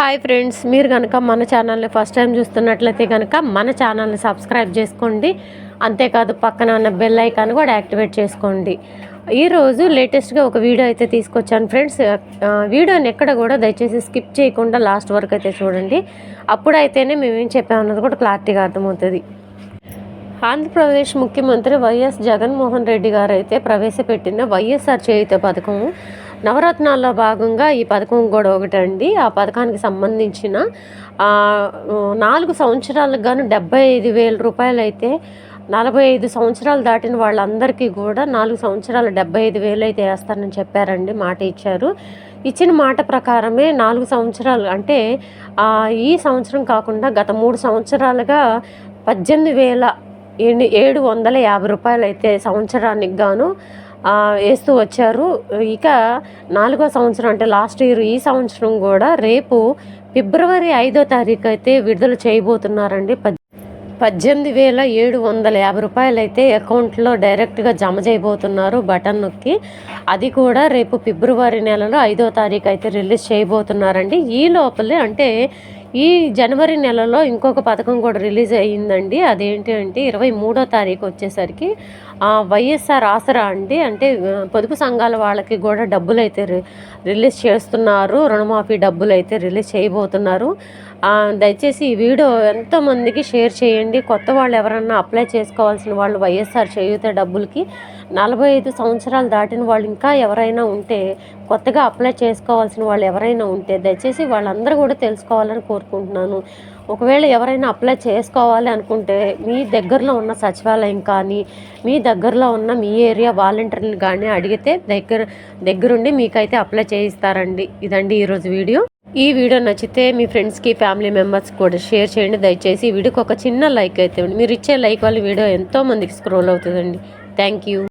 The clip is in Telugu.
హాయ్ ఫ్రెండ్స్ మీరు కనుక మన ఛానల్ని ఫస్ట్ టైం చూస్తున్నట్లయితే కనుక మన ఛానల్ని సబ్స్క్రైబ్ చేసుకోండి. అంతేకాదు పక్కన ఉన్న బెల్ ఐకాన్ కూడా యాక్టివేట్ చేసుకోండి. ఈరోజు లేటెస్ట్గా ఒక వీడియో అయితే తీసుకొచ్చాను ఫ్రెండ్స్. వీడియోని ఎక్కడ కూడా దయచేసి స్కిప్ చేయకుండా లాస్ట్ వరకు అయితే చూడండి. అప్పుడైతేనే మేమేం చెప్పామన్నది కూడా క్లారిటీగా అర్థమవుతుంది. ఆంధ్రప్రదేశ్ ముఖ్యమంత్రి వైఎస్ జగన్మోహన్ రెడ్డి గారు అయితే ప్రవేశపెట్టిన వైఎస్ఆర్ చేయుత పథకం నవరత్నాల్లో భాగంగా ఈ పథకం కూడా ఒకటండి. ఆ పథకానికి సంబంధించిన నాలుగు సంవత్సరాలకు గాను డెబ్బై ఐదు వేల రూపాయలు అయితే నలభై ఐదు సంవత్సరాలు దాటిన వాళ్ళందరికీ కూడా నాలుగు సంవత్సరాలు డెబ్బై ఐదు వేలు అయితే వేస్తారని చెప్పారండి మాట ఇచ్చారు. ఇచ్చిన మాట ప్రకారమే నాలుగు సంవత్సరాలు అంటే ఈ సంవత్సరం కాకుండా గత మూడు సంవత్సరాలుగా పద్దెనిమిది వేల ఏడు వందల యాభై రూపాయలు అయితే సంవత్సరానికి గాను వేస్తూ వచ్చారు. ఇక నాలుగో సంవత్సరం అంటే లాస్ట్ ఇయర్ ఈ సంవత్సరం కూడా రేపు ఫిబ్రవరి ఐదో తారీఖు అయితే విడుదల చేయబోతున్నారండి. పద్ పద్దెనిమిది వేల ఏడు వందల యాభై రూపాయలు అయితే అకౌంట్లో డైరెక్ట్గా జమ చేయబోతున్నారు బటన్ నొక్కి. అది కూడా రేపు ఫిబ్రవరి నెలలో ఐదో తారీఖు అయితే రిలీజ్ చేయబోతున్నారండి. ఈ లోపలే అంటే ఈ జనవరి నెలలో ఇంకొక పథకం కూడా రిలీజ్ అయ్యిందండి. అదేంటి అంటే ఇరవై మూడో తారీఖు వచ్చేసరికి వైఎస్ఆర్ ఆసరా అండి. అంటే పొదుపు సంఘాల వాళ్ళకి కూడా డబ్బులు అయితే రి- రిలీజ్ చేస్తున్నారు. రుణమాఫీ డబ్బులు అయితే రిలీజ్ చేయబోతున్నారు. దయచేసి ఈ వీడియో ఎంతోమందికి షేర్ చేయండి. కొత్త వాళ్ళు ఎవరన్నా అప్లై చేసుకోవాల్సిన వాళ్ళు వైఎస్ఆర్ చేయూత డబ్బులకి నలభై ఐదు సంవత్సరాలు దాటిన వాళ్ళు ఇంకా ఎవరైనా ఉంటే కొత్తగా అప్లై చేసుకోవాల్సిన వాళ్ళు ఎవరైనా ఉంటే దయచేసి వాళ్ళందరూ కూడా తెలుసుకోవాలని కోరుకుంటున్నాను. ఒకవేళ ఎవరైనా అప్లై చేసుకోవాలి అనుకుంటే మీ దగ్గరలో ఉన్న సచివాలయం కానీ మీ దగ్గరలో ఉన్న మీ ఏరియా వాలంటీర్ని కానీ అడిగితే దగ్గర దగ్గరుండి మీకైతే అప్లై చేయిస్తారండి. ఇదండి ఈరోజు వీడియో. ఈ వీడియో నచ్చితే మీ ఫ్రెండ్స్కి ఫ్యామిలీ మెంబర్స్ కూడా షేర్ చేయండి. దయచేసి ఈ వీడియోకి ఒక చిన్న లైక్ అయితే మీరు ఇచ్చే లైక్ వల్ల వీడియో ఎంతో మందికి స్క్రోల్ అవుతుందండి. Thank you.